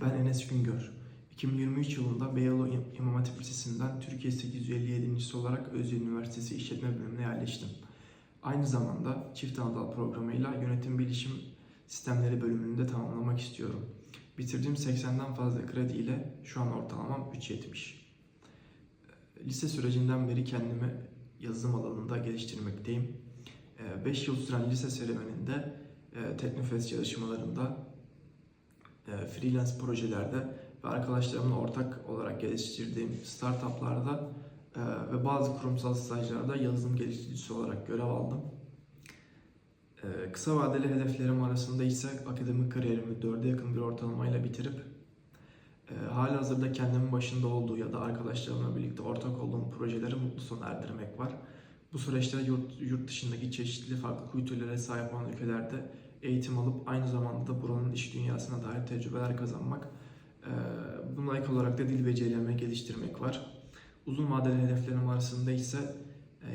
Ben Enes Güngör. 2023 yılında Beyoğlu İm- İmam Hatip Lisesi'nden Türkiye 857. olarak Özyeğin Üniversitesi İşletme Bölümüne yerleştim. Aynı zamanda çift anadal programıyla yönetim bilişim sistemleri bölümünü de tamamlamak istiyorum. Bitirdiğim 80'den fazla kredi ile şu an ortalamam 3.70. Lise sürecinden beri kendimi yazılım alanında geliştirmekteyim. 5 yıl süren lise serüveninde e, Teknofest çalışmalarında, e, freelance projelerde ve arkadaşlarımla ortak olarak geliştirdiğim startuplarda e, ve bazı kurumsal stajlarda yazılım geliştiricisi olarak görev aldım. E, Kısa vadeli hedeflerim arasında ise akademik kariyerimi 4'e yakın bir ortalamayla bitirip e, halihazırda kendimin başında olduğu ya da arkadaşlarımla birlikte ortak olduğum projeleri mutlu sona erdirmek var. Bu süreçte yurt, yurt dışındaki çeşitli farklı kültürlere sahip olan ülkelerde eğitim alıp aynı zamanda da buranın iş dünyasına dair tecrübeler kazanmak. Buna ek olarak da dil becerilerimi geliştirmek var. Uzun vadeli hedeflerim arasında ise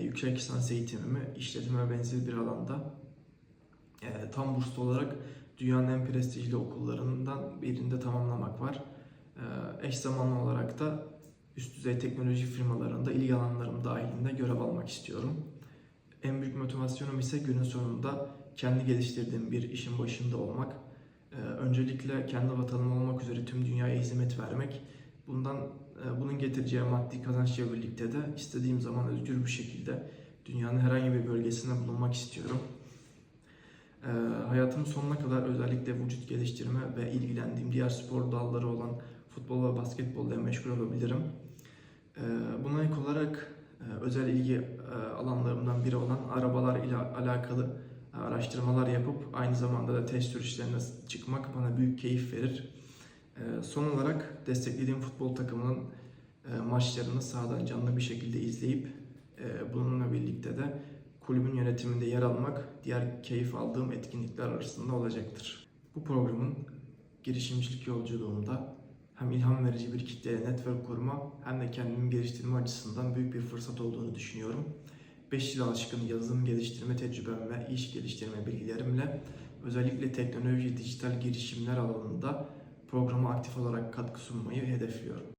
yüksek lisans eğitimimi işletime benzeri bir alanda tam burslu olarak dünyanın en prestijli okullarından birinde tamamlamak var. Eş zamanlı olarak da üst düzey teknoloji firmalarında ilgi alanlarım dahilinde görev almak istiyorum. En büyük motivasyonum ise günün sonunda kendi geliştirdiğim bir işin başında olmak. Ee, öncelikle kendi vatanım olmak üzere tüm dünyaya hizmet vermek. Bundan e, bunun getireceği maddi kazançla birlikte de istediğim zaman özgür bir şekilde dünyanın herhangi bir bölgesinde bulunmak istiyorum. Ee, hayatımın sonuna kadar özellikle vücut geliştirme ve ilgilendiğim diğer spor dalları olan futbol ve basketbolla meşgul olabilirim. Ee, buna ek olarak e, özel ilgi e, alanlarımdan biri olan arabalar ile alakalı e, araştırmalar yapıp aynı zamanda da test sürüşlerine çıkmak bana büyük keyif verir. E, Son olarak desteklediğim futbol takımının e, maçlarını sahadan canlı bir şekilde izleyip e, bununla birlikte de kulübün yönetiminde yer almak diğer keyif aldığım etkinlikler arasında olacaktır. Bu programın girişimcilik yolculuğumda hem ilham verici bir kitleye network kurma hem de kendimi geliştirme açısından büyük bir fırsat olduğunu düşünüyorum. 5 yıl aşkın yazılım geliştirme tecrübem ve iş geliştirme bilgilerimle özellikle teknoloji, dijital girişimler alanında programa aktif olarak katkı sunmayı hedefliyorum.